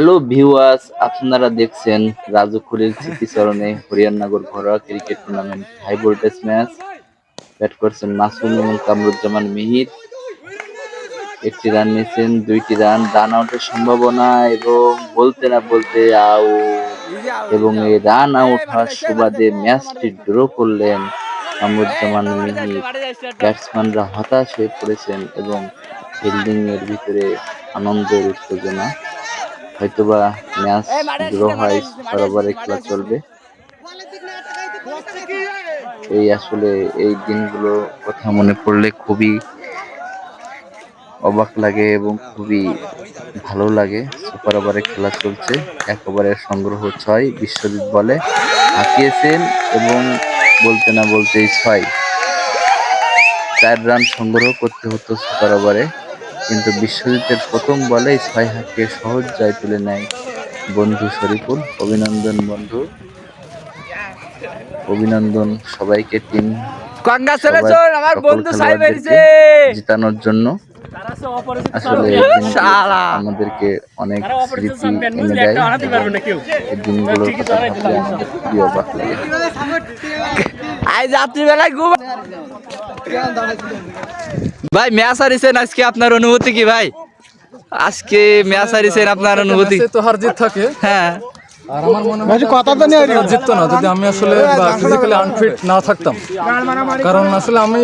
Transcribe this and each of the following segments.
Hello viewers আপনারা দেখছেন রাজু খুলির স্মৃতিচরণে হরিয়ানগর ঘরোয়া cricket tournament high voltage match bat করছেন মাসুম এবং কামরুজ্জামান মিহির। একটি রান নিয়েছেন, দুইটি রান রান আউটের সম্ভাবনা এবং বলতে না বলতে আউট এবং এই রান আউট হওয়ার সুবাদে ম্যাচটি ড্র করলেন কামরুজ্জামান মিহির। ব্যাটসম্যানরা হতাশ হয়ে পড়েছেন এবং ফিল্ডিং এর ভিতরে আনন্দের উত্তেজনা হয়তোবা ম্যাচ ড্র হয় বরাবরে খেলা চলবে। এই আসলে এই দিনগুলো কথা মনে পড়লে খুবই অবাক লাগে এবং খুবই ভালো লাগে। সুপার ওভারে খেলা চলছে এক ওভারের সংগ্রহ ছয় বিশ্বজিৎ বলে হাঁকিয়েছেন এবং বলতে না বলতেই ছয়। চার রান সংগ্রহ করতে হতো সুপার ওভারে কিন্তু বিশ্বজিতের প্রথম বলেই ছয় হাঁকিয়ে সহজ জয় তুলে নেয় বন্ধু শরীফুল। অভিনন্দন বন্ধু। অভিনন্দন সবাইকে টিম। কংগ্রাচুলেশন আমার বন্ধু সাহেব এসেছে। জিতানোর জন্য। আসলে আমাদেরকে অনেক স্মৃতি এনে দেয়। এই দিনগুলোর কথা ভাবলে আমাদের খুবই অবাক লাগে। আজ রাত্রিবেলায় ঘুম ভাই ম্যাচ হারিয়েছেন আজকে আপনার অনুভূতি কি ভাই? আজকে ম্যাচ হারিয়েছেন আপনার অনুভূতি। তো হার জিত থাকে। হ্যাঁ। আর আমার মনে হয় কথা তো জিততো না যদি আমি আসলে ফিজিক্যালি আনফিট না থাকতাম। কারণ আসলে আমি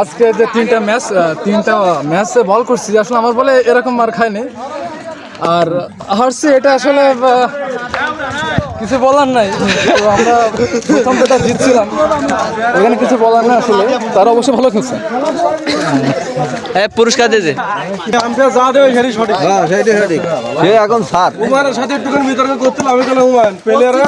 আজকে যে তিনটা ম্যাচ তিনটা ম্যাচে বল করছি আসলে আমার বলে এরকম মার খায়নি। আর হারছি এটা আসলে কিছু বলার নাই। তো আমরা প্রথম যেটা জিতছিলাম এখানে কিছু বলার নাই আসলে। তারা অবশ্যই ভালো খেলছে। হ্যাঁ পুরস্কার দিয়েছে সে এখন সাথে একটুখানি বিতর্ক করছিল আমি বললাম উমান প্লেয়াররা